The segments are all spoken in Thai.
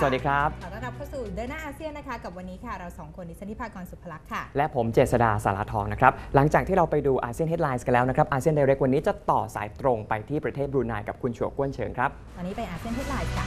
สวัสดีครับ ขอต้อนรับเข้าสู่เดินหน้าอาเซียนนะคะ กับวันนี้ค่ะ เราสองคนดิฉันทิพากรสุภลักษณ์ค่ะ และผมเจษดาสารทองนะครับ หลังจากที่เราไปดูอาเซียนเฮดไลน์กันแล้วนะครับอาเซียนไดเรกวันนี้จะต่อสายตรงไปที่ประเทศบรูไนกับคุณชัวก้วนเฉิงครับ ตอนนี้ไปอาเซียนเฮดไลน์ค่ะ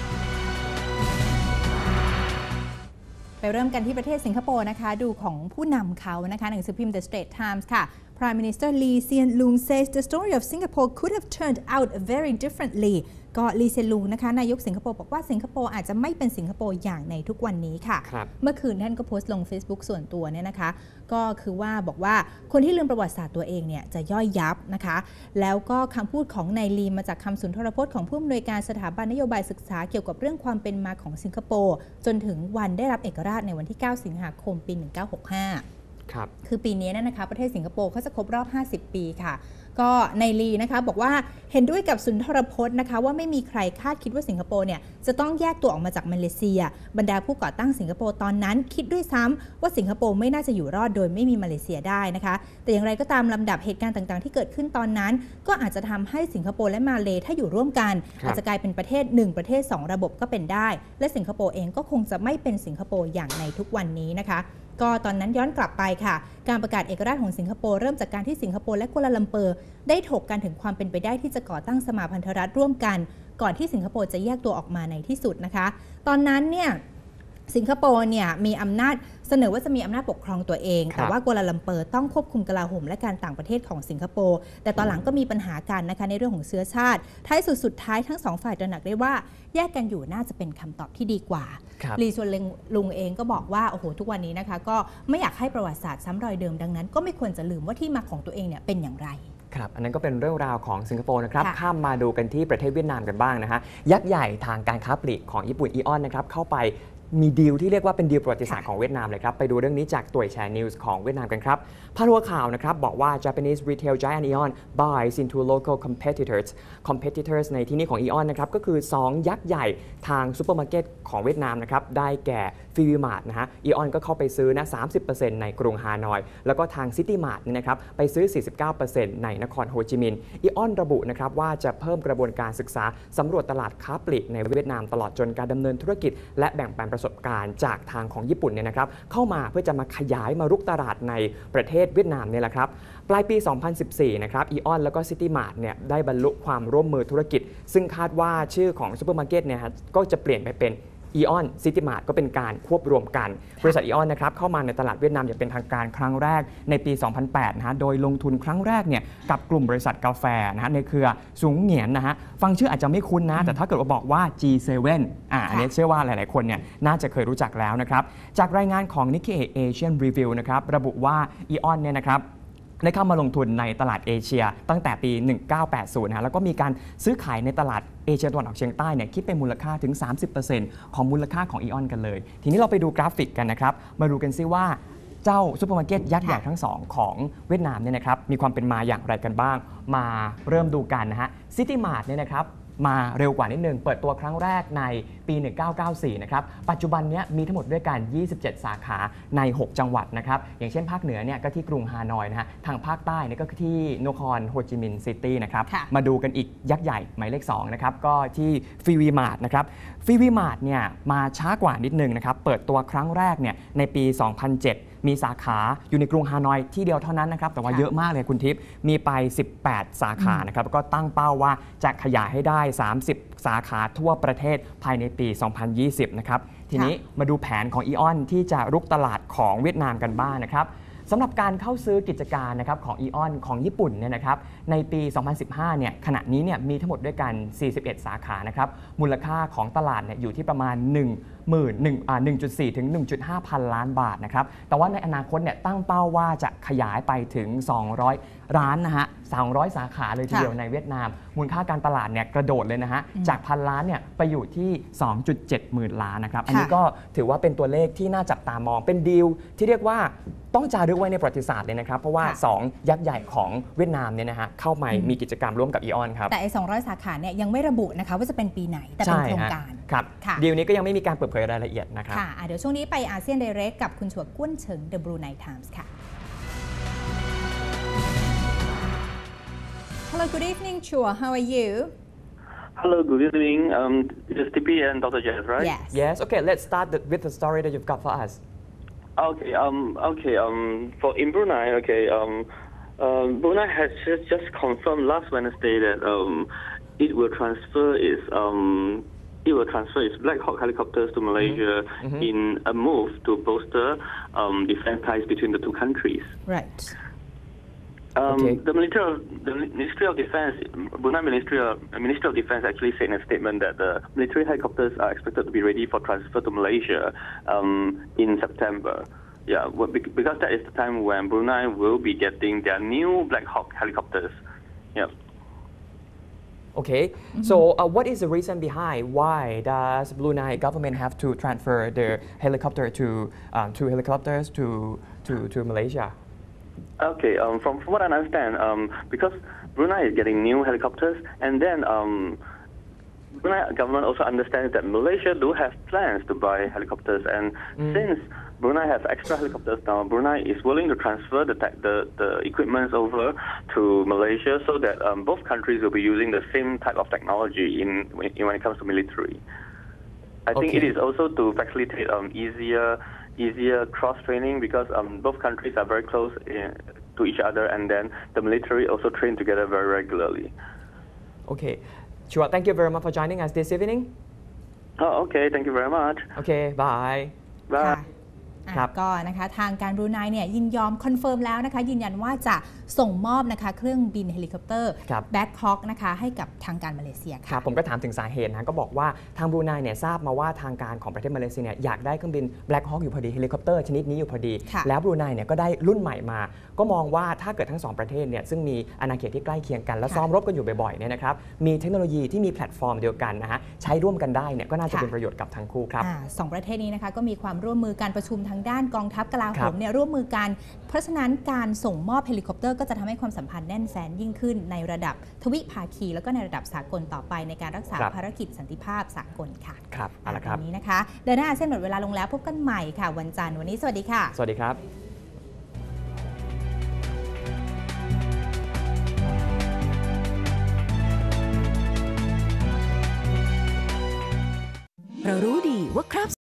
ไปเริ่มกันที่ประเทศสิงคโปร์นะคะ ดูของผู้นำเขานะคะหนังสือพิมพ์ The Straits Times ค่ะ Prime Minister Lee Hsien Loong says the story of Singapore could have turned out very differently ก็ลีเซียนลุงนะคะนายกสิงคโปร์บอกว่าสิงคโปร์อาจจะไม่เป็นสิงคโปร์อย่างในทุกวันนี้ค่ะครับเมื่อคืนท่านก็โพสต์ลง Facebook ส่วนตัวเนี่ยนะคะ ก็คือว่าบอกว่าคนที่ลืมประวัติศาสตร์ตัวเองเนี่ยจะย่อยยับนะคะ แล้วก็คำพูดของนายลีมาจากคำสุนทรพจน์ของผู้อำนวยการสถาบันนโยบายศึกษาเกี่ยวกับเรื่องความเป็นมาของสิงคโปร์จนถึงวันได้รับเอกราชในวันที่ 9 สิงหาคมปี 1965 ครับ คือปีนี้เนยนะคะประเทศสิงคโปร์เขาจะครบรอบ 50 ปีค่ะ ก็ในลีนะคะบอกว่าเห็นด้วยกับสุนทรพจน์นะคะ ว่าไม่มีใครคาดคิดว่าสิงคโปร์เนี่ยจะต้องแยกตัวออกมาจากมาเลเซีย บรรดาผู้ก่อตั้งสิงคโปร์ตอนนั้น คิดด้วยซ้ำว่าสิงคโปร์ไม่น่าจะอยู่รอดโดยไม่มีมาเลเซียได้นะคะ แต่อย่างไรก็ตามลำดับเหตุการณ์ต่างๆ ที่เกิดขึ้นตอนนั้น ก็อาจจะทำให้สิงคโปร์และมาเลถ้าอยู่ร่วมกันครับอาจจะกลายเป็นประเทศ 1 ประเทศ 2 ระบบก็เป็นได้ และสิงคโปร์เองก็คงจะไม่เป็นสิงคโปร์อย่างในทุกวันนี้นะคะ ก็ตอนนั้นย้อนกลับไปค่ะ การประกาศเอกราชของสิงคโปร์เริ่มจากการที่สิงคโปร์และกัวลาลัมเปอร์ได้ถกกันถึงความเป็นไปได้ที่จะก่อตั้งสมาพันธรัฐร่วมกัน ก่อนที่สิงคโปร์จะแยกตัวออกมาในที่สุดนะคะ ตอนนั้นเนี่ย สิงคโปร์เนี่ยมีอำนาจเสนอว่าจะมีอำนาจปกครองตัวเองครับแต่ว่ากัวลาลัมเปอร์ต้องควบคุมกลาโหมและการต่างประเทศของสิงคโปร์แต่ตอนหลังก็มีปัญหากันนะคะในเรื่องของเชื้อชาติ ท้ายสุดสุดท้ายทั้งสองฝ่ายตระหนักได้ว่า แยกกันอยู่น่าจะเป็นคำตอบที่ดีกว่าครับลีชวนเลงลุงเองก็บอกว่าโอ้โหทุกวันนี้นะคะ ก็ไม่อยากให้ประวัติศาสตร์ซ้ำรอยเดิมดังนั้น ก็ไม่ควรจะลืมว่าที่มาของตัวเองเนี่ยเป็นอย่างไรครับอันนั้นก็เป็นเรื่องราวของสิงคโปร์นะครับค่ะข้ามมาดูกันที่ประเทศเวียดนามกันบ้างนะฮะ ยักษ์ใหญ่ทางการค้าปลีกของญี่ปุ่นอีออนนะครับ เข้าไป มีดีลที่เรียกว่าเป็นดีลประวัติศาสตร์ของเวียดนามเลยครับ ไปดูเรื่องนี้จากตัวแชร์นิวส์ของเวียดนามกันครับพาดหัวข่าวนะครับ บอกว่า Japanese retail giant Eon buys into local competitors competitors ในที่นี้ของ Eon นะครับก็คือ 2 ยักษ์ใหญ่ทางซูเปอร์มาร์เก็ตของเวียดนามนะครับ ได้แก่ฟิวิมาร์ทนะฮะ Eon ก็เข้าไปซื้อนะ 30%ในกรุงฮานอย แล้วก็ทางซิตี้มาร์ทนี่ยนะครับไปซื้อ 49%ในนครโฮจิมินห์ Eon ระบุนะครับว่าจะเพิ่มกระบวนการศึกษาสำรวจตลาดค้าปลีกในเวียดนามตลอดจนการดำเนินธุรกิจและแบ่งปันประสบการณ์จากทางของญี่ปุ่นเนี่ยนะครับเข้ามาเพื่อจะมาขยายมารุกตลาดในประเทศเวียดนามเนี่ยแหละครับปลายปี 2014 นะครับอีออนแล้วก็ซิตี้มาร์ทเนี่ยได้บรรลุความร่วมมือธุรกิจ ซึ่งคาดว่าชื่อของซูเปอร์มาร์เก็ตเนี่ยฮะก็จะเปลี่ยนไปเป็น อีออนซิตี้มาร์ทก็เป็นการควบรวมกัน บริษัทอีออนนะครับเข้ามาในตลาดเวียดนามอย่างเป็นทางการครั้งแรกในปี 2008 นะฮะโดยลงทุนครั้งแรกเนี่ยกับกลุ่มบริษัทกาแฟนะฮะในเครือสูงเหงียนนะฮะฟังชื่ออาจจะไม่คุ้นนะ แต่ถ้าเกิดว่าบอกว่า G7 อ่าอันนี้เชื่อว่าหลายๆ คนเนี่ยน่าจะเคยรู้จักแล้วนะครับจากรายงานของ Nikkei Asian Review นะครับระบุว่าอีออนเนี่ยนะครับ ได้เข้ามาลงทุนในตลาดเอเชีย ตั้งแต่ปี 1980นะฮะแล้วก็มีการซื้อขายในตลาดเอเชียตะวันออกเฉียงใต้เนี่ยคิดเป็นมูลค่าถึง 30%ของมูลค่าของอีออนกันเลย ทีนี้เราไปดูกราฟิกกันนะครับ มาดูกันซิว่าเจ้าซูเปอร์มาร์เก็ตยักษ์ใหญ่ทั้งสองของเวียดนามเนี่ยนะครับมีความเป็นมาอย่างไรกันบ้าง มาเริ่มดูกันนะฮะซิตี้มาร์ทเนี่ยนะครับ มาเร็วกว่านิดนึง เปิดตัวครั้งแรกในปี 1994 นะครับ ปัจจุบันเนี้ยมีทั้งหมดด้วยกัน 27 สาขาใน 6 จังหวัดนะครับ อย่างเช่นภาคเหนือเนี่ยก็ที่กรุงฮานอยนะฮะ ทางภาคใต้เนี่ยก็คือที่นครโฮจิมินห์ซิตี้นะครับค่ะมาดูกันอีกยักษ์ใหญ่หมายเลข2นะครับ ก็ที่ฟีวีมาร์ทนะครับฟีวีมาร์ทเนี่ยมาช้ากว่านิดนึงนะครับ เปิดตัวครั้งแรกเนี่ยในปี 2007 มีสาขาอยู่ในกรุงฮานอยที่เดียวเท่านั้นนะครับแต่ว่าค่ะเยอะมากเลยคุณทิพย์มีไป 18 สาขานะครับแล้วก็ตั้งเป้าว่าจะขยายให้ได้ 30 สาขาทั่วประเทศภายในปี 2020 นะครับทีนี้มาดูแผนของอีออนที่จะรุกตลาดของเวียดนามกันบ้างนะครับสำหรับการเข้าซื้อกิจการนะครับของอีออนของญี่ปุ่นเนี่ยนะครับในปี 2015 เนี่ยขณะนี้เนี่ยมีทั้งหมดด้วยกัน 41 สาขานะครับมูลค่าของตลาดเนี่ยอยู่ที่ประมาณ 1 1 1อ่า1.4 ถึง 1.5 พันล้านบาทนะครับ แต่ว่าในอนาคตเนี่ยตั้งเป้าว่าจะขยายไปถึง 200 ร้านนะฮะ 200 สาขาเลยทีเดียวในเวียดนาม มูลค่าการตลาดเนี่ยกระโดดเลยนะฮะอืมจากพันล้านเนี่ยไปอยู่ที่ 2.7 หมื่นล้านนะครับ อันนี้ค่ะก็ถือว่าเป็นตัวเลขที่น่าจับตามอง เป็นดีลที่เรียกว่าต้องจารึกไว้ในประวัติศาสตร์เลยนะครับ เพราะว่าค่ะ2ยักษ์ใหญ่ของเวียดนามเนี่ยนะฮะเข้ามาอืมมีกิจกรรมร่วมกับอีออนครับแต่ไอ้200 สาขาเนี่ยยังไม่ระบุนะคะว่าจะเป็นปีไหนแต่เป็นโครงฮะการครับค่ะดีลนี้ก็ยังไม่มีการเปิดเผยรายละเอียดนะครับค่ะอะเดี๋ยวช่วงนี้ไปอาเซียน i ดเรกกับคุณฉวกก้วนเฉิง The Blue Night Times ค่ะ Hello good evening Chua how are you Hello, good evening. Um, this is TP and Dr. Jess, right? yes Yes. Okay. Let's start the, with the story that you've got for us. Okay. Um. Okay. Um. For in Brunei, okay. Um. Um. Brunei has just, just confirmed last Wednesday that um, it will transfer its um. It will transfer its Black Hawk helicopters to Malaysia in a move to bolster um, defense ties between the two countries. right Um, Okay. The Ministry of the Ministry of Defense, Brunei Ministry of Ministry of Defense actually said in a statement that the military helicopters are expected to be ready for transfer to Malaysia um, in September. Yeah, well, because that is the time when Brunei will be getting their new Black Hawk helicopters. Yeah. Okay. So, uh, what is the reason behind why does Brunei government have to transfer their helicopter to um, two helicopters to to to Malaysia? Okay, um, from, from what I understand, um, because Brunei is getting new helicopters, and then um, Brunei government also understands that Malaysia do have plans to buy helicopters, and since Brunei has extra helicopters now, Brunei is willing to transfer the tech the, the equipment over to Malaysia so that um, both countries will be using the same type of technology in, when when it comes to military. I think it Okay. is also to facilitate um, easier easier cross training because um, both countries are very close in, to each other, and then the military also train together very regularly. Okay. Sure. Thank you very much for joining us this evening. Oh, okay. Thank you very much. Okay. Bye. Bye. ค่ะอะครับก็นะคะทางการบรูไนเนี่ยยินยอมคอนเฟิร์มแล้วนะคะยืนยันว่าจะส่งมอบนะคะเครื่องบินเฮลิคอปเตอร์ครับแบ็คฮอ k นะคะให้กับทางการมาเลเซียครัค่ะบผมก็ถามถึงสาเหตุนะก็บอกว่าทางบรูไนเนี่ยทราบมาว่าทางการของประเทศมาเลเซียเนี่ยอยากได้เครื่องบิน Black Hawk อยู่พอดีเฮลิคอปเตอร์ชนิดนี้อยู่พอดีค่ะแล้วบรูไนเนี่ยก็ได้รุ่นใหม่มา ก็มองว่าถ้าเกิดทั้งสองประเทศเนี่ยซึ่งมีอาณาเขตที่ใกล้เคียงกัน และค่ะซ้อมรบกันอยู่บ่อยๆเนี่ยนะครับมีเทคโนโลยีที่มีแพลตฟอร์มเดียวกันนะฮะใช้ร่วมกันได้เนี่ยก็น่าจะค่ะเป็นประโยชน์กับทั้งคู่ครับอ่าสองประเทศนี้นะคะก็มีความร่วมมือการประชุมทางด้านกองทัพกลาโหครัมบเนี่ยร่วมมือกันเพราะฉะนั้นการส่งมอบเฮลิคอปเตอร์ก็จะทำให้ความสัมพันธ์แน่นแฟนยิ่งขึ้นในระดับทวิภาคี แล้วก็ในระดับสากลต่อไปในการรักษาครับภารกิจสันติภาพสากลค่ะครับเอาละครับวันนี้นะคะเดินหน้าอาเส้นหมดเวลาลงแล้วพบกันใหม่ค่ะ วันจันทร์วันนี้สวัสดีค่ะ สวัสดีครับเรารู้ดีว่าคราบ